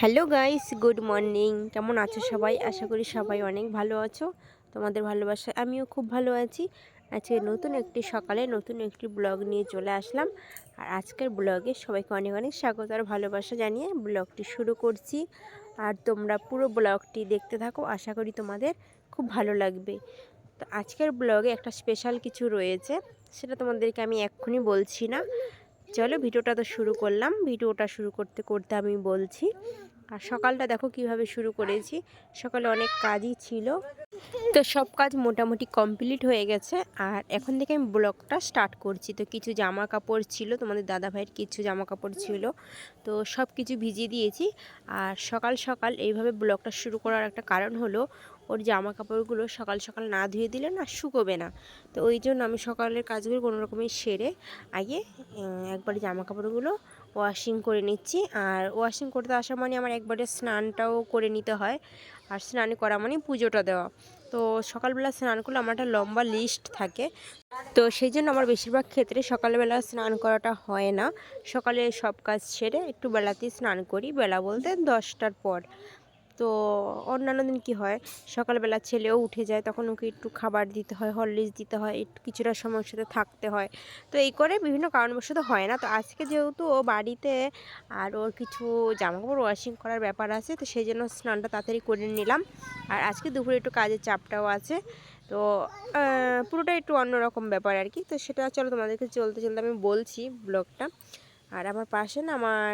Hello guys good morning কেমন আছো সবাই? আশা করি সবাই অনেক ভালো আছো। তোমাদের ভালোবাসা আমিও খুব ভালো আছি। আজকে নতুন একটি সকালে নতুন একটি ব্লগ নিয়ে চলে আসলাম। আর আজকের ব্লগে সবাইকে অনেক অনেক স্বাগত আর ভালোবাসা জানিয়ে ব্লগটি শুরু করছি। আর তোমরা পুরো ব্লগটি দেখতে থাকো, আশা করি তোমাদের খুব ভালো লাগবে। তো আজকের ব্লগে একটা স্পেশাল কিছু রয়েছে, সেটা তোমাদেরকে আমি এক্ষুনি বলছি না। চলো ভিডিওটা তো শুরু করলাম। ভিডিওটা শুরু করতে করতে আমি বলছি। আর সকালটা দেখো কীভাবে শুরু করেছি। সকালে অনেক কাজই ছিল। তো সব কাজ মোটামুটি কমপ্লিট হয়ে গেছে। আর এখন থেকে আমি ব্লগটা স্টার্ট করছি। তো কিছু জামা কাপড় ছিল, তোমাদের দাদা ভাইয়ের কিছু জামা কাপড় ছিল। তো সব কিছু ভিজিয়ে দিয়েছি। আর সকাল সকাল এইভাবে ব্লগটা শুরু করার একটা কারণ হলো ওর জামা কাপড়গুলো সকাল সকাল না ধুয়ে দিলে না শুকোবে না। তো ওই জন্য আমি সকালের কাজগুলো কোনো রকমের সেরে আগে একবারে জামা কাপড়গুলো ওয়াশিং করে নিচ্ছি। আর ওয়াশিং করতে আসা মানে আমার একবারে স্নানটাও করে নিতে হয়। আর স্নান করা মানে পুজোটা দেওয়া। তো সকালবেলা স্নান করলে আমার একটা লম্বা লিস্ট থাকে। তো সেই জন্য আমার বেশিরভাগ ক্ষেত্রে সকালবেলা স্নান করাটা হয় না। সকালে সব কাজ সেরে একটু বেলাতেই স্নান করি, বেলা বলতে দশটার পর। তো অন্যান্য দিন কী হয়? সকালবেলা ছেলেও উঠে যায়, তখন ওকে একটু খাবার দিতে হয় হরলিক্স দিতে হয় একটু কিছুটা সময়ের সাথে থাকতে হয়। তো এই করে বিভিন্ন কারণবশত হয় না। তো আজকে যেহেতু ও বাড়িতে, আর ওর কিছু জামাকাপড় ওয়াশিং করার ব্যাপার আছে, তো সেই জন্য স্নানটা তাড়াতাড়ি করে নিলাম। আর আজকে দুপুরে একটু কাজের চাপটাও আছে। তো পুরোটা একটু অন্যরকম ব্যাপার আর কি। তো সেটা চলো তোমাদেরকে চলতে চলতে আমি বলছি ব্লগটা। আর আমার পাশে না আমার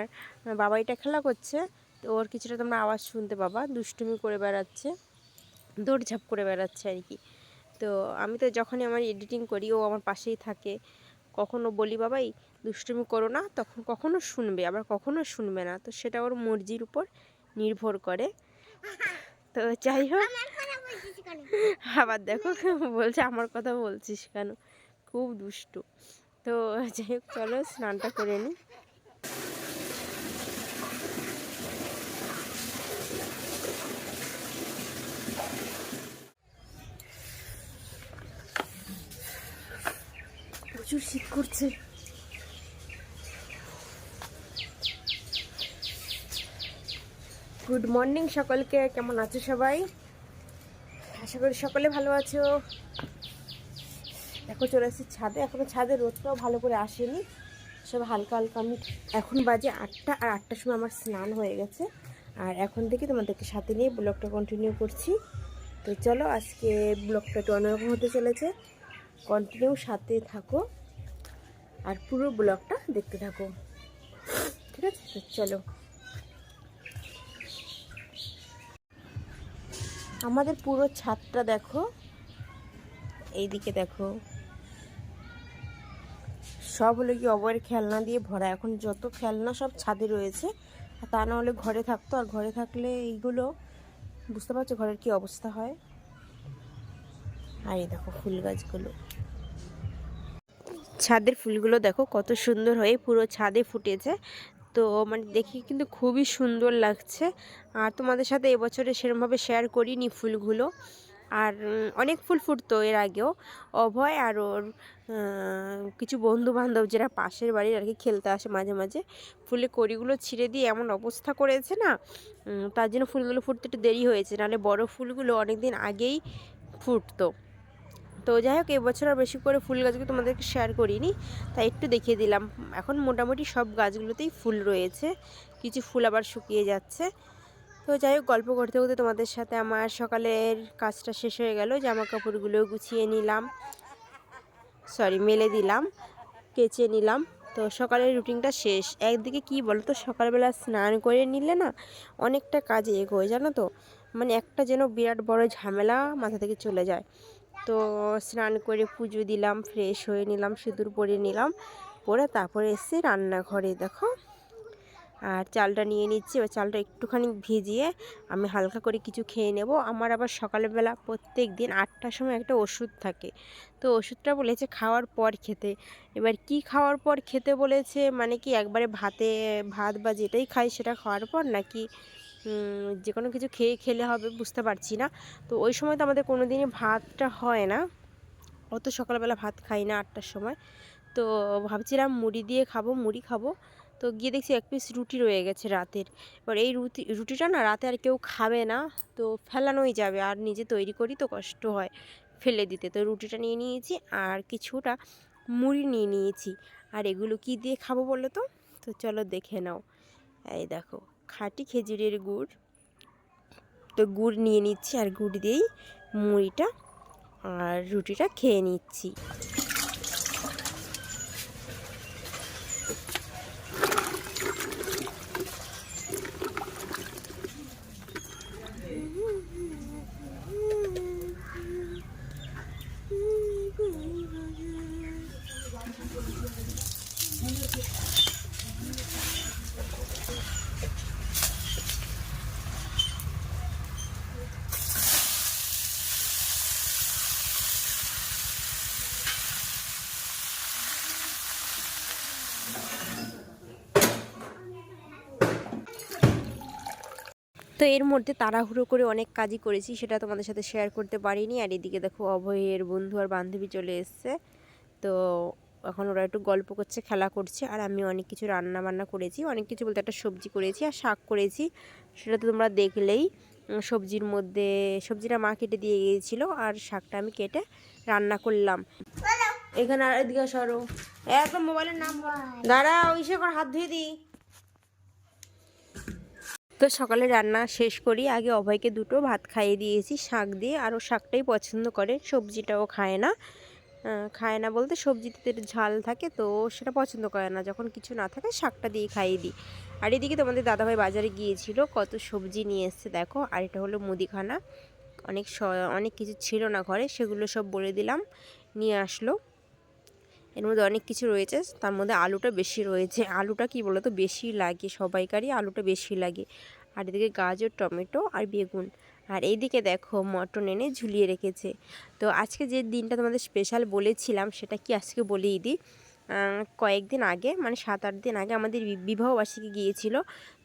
বাবাইটা খেলা করছে। তো ওর কিছুটা তোমরা আওয়াজ শুনতে পাবা দুষ্টুমি করে বেড়াচ্ছে দৌড়ঝাঁপ করে বেড়াচ্ছে আর কি। তো আমি তো যখনই আমার এডিটিং করি ও আমার পাশেই থাকে কখনো বলি বাবাই দুষ্টুমি করো না। তখন কখনো শুনবে আবার কখনো শুনবে না। তো সেটা ওর মর্জির উপর নির্ভর করে। তো যাই হোক আবার দেখো বলছে আমার কথা বলছিস কেন? খুব দুষ্টু। তো যাই হোক চলো স্নানটা করে নিই প্রচুর শীত করছে। গুড মর্নিং সকলকে, কেমন আছো সবাই? আশা করি সকলে ভালো আছো। দেখো, চলে এসেছি ছাদে। এখনও ছাদে রোদটাও ভালো করে আসেনি। সব হালকা হালকা আমি এখন বাজে আটটা, আর আটটার সময় আমার স্নান হয়ে গেছে। আর এখন থেকে তোমাদেরকে সাথে নিয়ে ব্লগটা কন্টিনিউ করছি। তো চলো, আজকে ব্লগটা একটু অন্যরকম হতে চলেছে। কন্টিনিউ সাথে থাকো। আর পুরো ব্লগটা দেখতে থাকো। ঠিক আছে? তো চলো। আমাদের পুরো ছাদটা দেখো। এইদিকে দেখো। সব হলো কি অবয়ের খেলনা দিয়ে ভরা। এখন যত খেলনা সব ছাদে রয়েছে তা না হলে ঘরে থাকতো। আর ঘরে থাকলে এইগুলো, বুঝতে পারছ ঘরের কি অবস্থা হয়? আর এই দেখো ফুল গাছগুলো। ছাদের ফুলগুলো দেখো কত সুন্দর হয়ে পুরো ছাদে ফুটেছে। তো মানে দেখি কিন্তু খুবই সুন্দর লাগছে। আর তোমাদের সাথে এবছরে সেরমভাবে শেয়ার করিনি ফুলগুলো। আর অনেক ফুল ফুটতো এর আগেও। অভয় আর ওর কিছু বন্ধু বান্ধব যারা পাশের বাড়ির আর কি খেলতে আসে মাঝে মাঝে ফুলের কড়িগুলো ছিঁড়ে দিয়ে এমন অবস্থা করেছে না তার জন্য ফুলগুলো ফুটতে একটু দেরি হয়েছে। নাহলে বড় ফুলগুলো অনেক দিন আগেই ফুটতো। তো যাই হোক, এবছর আর বেশি করে ফুল গাছগুলো তোমাদেরকে শেয়ার করিনি, তাই একটু দেখিয়ে দিলাম। এখন মোটামুটি সব গাছগুলোতেই ফুল রয়েছে, কিছু ফুল আবার শুকিয়ে যাচ্ছে। তো যাই হোক, গল্প করতে করতে তোমাদের সাথে আমার সকালের কাজটা শেষ হয়ে গেল জামা কাপড়গুলো গুছিয়ে নিলাম। সরি মেলে দিলাম, কেচে নিলাম। তো সকালের রুটিনটা শেষ। একদিকে কি বলো তো সকালবেলা স্নান করে নিলে না অনেকটা কাজে এগোয়, জানো তো? মানে একটা যেন বিরাট বড় ঝামেলা মাথা থেকে চলে যায়। তো স্নান করে পুজো দিলাম ফ্রেশ হয়ে নিলাম, সিঁদুর পরে নিলাম, পরে তারপরে এসে রান্নাঘরে দেখো। আর চালটা নিয়ে নিচ্ছি, এবার চালটা একটুখানি ভিজিয়ে আমি হালকা করে কিছু খেয়ে নেব। আমার আবার সকালবেলা প্রত্যেক দিন আটটার সময় একটা ওষুধ থাকে। তো ওষুধটা বলেছে খাওয়ার পর খেতে। এবার কি খাওয়ার পর খেতে বলেছে? মানে কি একবারে ভাতে, ভাত বা যেটাই খাই সেটা খাওয়ার পর নাকি যে কোনো কিছু খেয়ে খেলে হবে, বুঝতে পারছি না। তো ওই সময় তো আমাদের কোনো দিনই ভাতটা হয় না। অত সকালবেলা ভাত খাই না আটটার সময়। তো ভাবছিলাম মুড়ি দিয়ে খাব, মুড়ি খাব। তো গিয়ে দেখছি এক পিস রুটি রয়ে গেছে রাতের। এবার এই রুটি রুটিটা না রাতে আর কেউ খাবে না। তো ফেলানোই যাবে, আর নিজে তৈরি করি তো কষ্ট হয় ফেলে দিতে। তো রুটিটা নিয়ে নিয়েছি, আর কিছুটা মুড়ি নিয়ে নিয়েছি। আর এগুলো কি দিয়ে খাব বলো তো? তো চলো দেখে নাও। এই দেখো। খাঁটি খেজুরের গুড়। তো গুড় নিয়ে নিচ্ছি আর গুড় দিয়েই মুড়িটা আর রুটিটা খেয়ে নিচ্ছি। তো এর মধ্যে তাড়াহুড়ো করে অনেক কাজই করেছি সেটা তোমাদের সাথে শেয়ার করতে পারিনি। আর এদিকে দেখো অভয়ের বন্ধু আর বান্ধবী চলে এসছে। তো এখন ওরা একটু গল্প করছে খেলা করছে আর আমি অনেক কিছু রান্না বান্না করেছি। অনেক কিছু বলতে একটা সবজি করেছি আর শাক করেছি। সেটা তো তোমরা দেখলেই সবজির মধ্যে সবজিটা মা কেটে দিয়ে গিয়েছিল আর শাকটা আমি কেটে রান্না করলাম। এখানে আর এদিকে সরো। একদম মোবাইলের নাম দাঁড়া ওইসে করে হাত ধুয়ে দিই। তো সকালে রান্না শেষ করি। আগে অভয়কে দুটো ভাত খাইয়ে দিয়েছি, শাক দিয়ে। আর ও শাকটাই পছন্দ করে, সবজিটাও খায় না। খায় না বলতে সবজিতে ঝাল থাকে, তো সেটা পছন্দ করে না। যখন কিছু না থাকে শাকটা দিয়ে খাইয়ে দিই। আর এদিকে তোমাদের দাদাভাই বাজারে গিয়েছিল, কত সবজি নিয়ে এসছে দেখো। আর এটা হলো মুদিখানা। অনেক অনেক কিছু ছিল না ঘরে, সেগুলো সব বলে দিলাম, নিয়ে আসলো। এর মধ্যে অনেক কিছু রয়েছে, তার মধ্যে আলুটা বেশি রয়েছে। আলুটা কি বলতো? বেশি লাগে সবাইকারই, আলুটা বেশি লাগে। আর এদিকে গাজর, টমেটো আর বেগুন। আর এইদিকে দেখো মটন এনে ঝুলিয়ে রেখেছে। তো আজকে যে দিনটা তোমাদের স্পেশাল বলেছিলাম, সেটা কি আজকে বলেই দিই? কয়েকদিন আগে মানে সাত আট দিন আগে আমাদের বিবাহবার্ষিকী গিয়েছিল।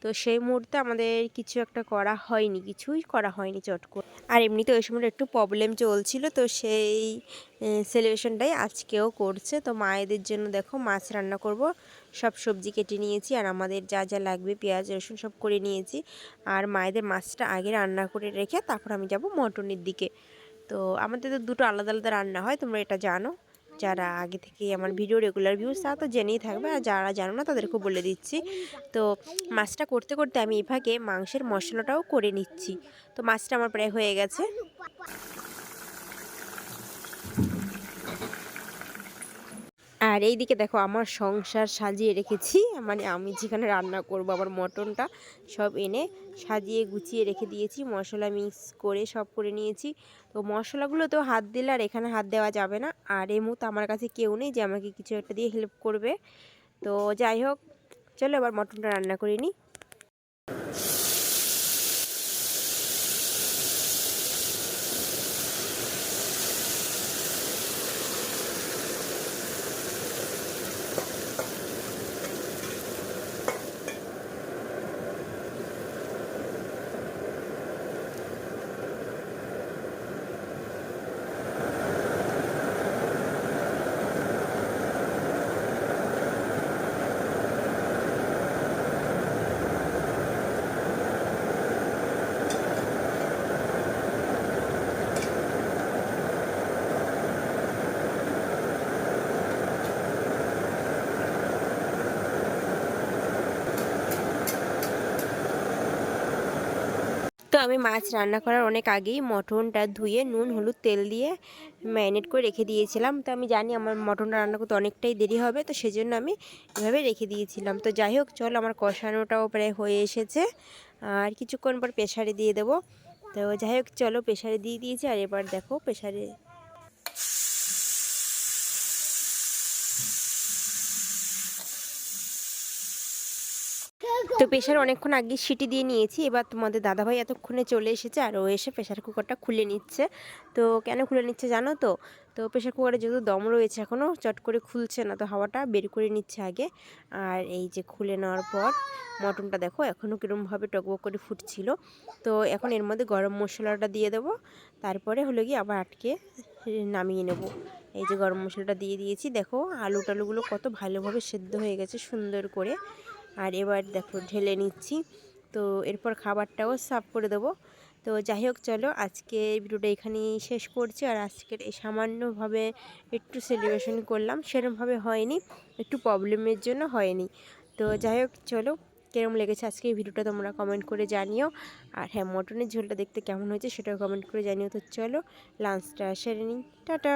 তো সেই মুহূর্তে আমাদের কিছু একটা করা হয়নি, কিছুই করা হয়নি চট করে আর এমনিতে ওই সময় একটু প্রবলেম চলছিল, তো সেই সেলিব্রেশনটাই আজকেও করছে। তো মায়েদের জন্য দেখো মাছ রান্না করব, সব সবজি কেটে নিয়েছি, আর আমাদের যা যা লাগবে, পেঁয়াজ, রসুন সব করে নিয়েছি। আর মায়েদের মাছটা আগে রান্না করে রেখে তারপর আমি যাব মটনের দিকে। তো আমাদের তো দুটো আলাদা আলাদা রান্না হয়, তোমরা এটা জানো। যারা আগে থেকে আমার ভিডিও রেগুলার ভিউজ তারা তো জেনেই থাকবে আর যারা জানো না, তাদেরকে বলে দিচ্ছি। তো মাছটা করতে করতে আমি এভাগে মাংসের মশলাটাও করে নিচ্ছি। তো মাছটা আমার প্রায় হয়ে গেছে। আর এই দিকে দেখো আমার সংসার সাজিয়ে রেখেছি। মানে আমি যেখানে রান্না করব, আবার মটনটা সব এনে সাজিয়ে গুছিয়ে রেখে দিয়েছি। মশলা মিক্স করে সব করে নিয়েছি। তো মশলাগুলো তো হাত দিলে আর এখানে হাত দেওয়া যাবে না। আর এই মুহূর্তে আমার কাছে কেউ নেই যে আমাকে কিছু একটা দিয়ে হেল্প করবে। তো যাই হোক, চলো এবার মটনটা রান্না করে নিই। আমি মাছ রান্না করার অনেক আগেই মটনটা ধুয়ে, নুন, হলুদ, তেল দিয়ে ম্যারিনেট করে রেখে দিয়েছিলাম। তো আমি জানি আমার মটনটা রান্না করতে অনেকটাই দেরি হবে, তো সেজন্য আমি এভাবে রেখে দিয়েছিলাম। তো যাই হোক, চল আমার কষানোটাও প্রায় হয়ে এসেছে। আর কিছুক্ষণ পর প্রেশারে দিয়ে দেবো। তো যাই হোক, চলো প্রেশারে দিয়ে দিয়েছি আর এবার দেখো প্রেশারে তো প্রেশার অনেকক্ষণ আগে সিটি দিয়ে নিয়েছি। এবার তোমাদের দাদাভাই এতক্ষণে চলে এসেছে আর ও এসে প্রেশার কুকারটা খুলে নিচ্ছে। তো কেন খুলে নিচ্ছে জানো তো? তো প্রেশার কুকারে যেহেতু দম রয়েছে এখনও চট করে খুলছে না তো হাওয়াটা বের করে নিচ্ছে আগে। আর এই যে খুলে নেওয়ার পর মটনটা দেখো এখনও কীরকমভাবে টকবক করে ফুটছিল। তো এখন এর মধ্যে গরম মশলাটা দিয়ে দেবো। তারপরে হলো গিয়ে আবার আটকে নামিয়ে নেব। এই যে গরম মশলাটা দিয়ে দিয়েছি, দেখো আলু টালুগুলো কত ভালোভাবে সেদ্ধ হয়ে গেছে সুন্দর করে। আর এবার দেখো ঢেলে নিচ্ছি। তো এরপর খাবারটাও সার্ভ করে দেবো। তো যাই হোক, চলো আজকে ভিডিওটা এখানেই শেষ করছি। আর আজকের এই সামান্যভাবে একটু সেলিব্রেশন করলাম, সেরমভাবে হয়নি, একটু প্রবলেমের জন্য হয়নি। তো যাই হোক, চলো কেরম লেগেছে আজকে এই ভিডিওটা তোমরা কমেন্ট করে জানিও। আর হ্যাঁ মটনের ঝোলটা দেখতে কেমন হয়েছে সেটাও কমেন্ট করে জানিও। তো চলো লাঞ্চটা সেরে নিই। টাটা!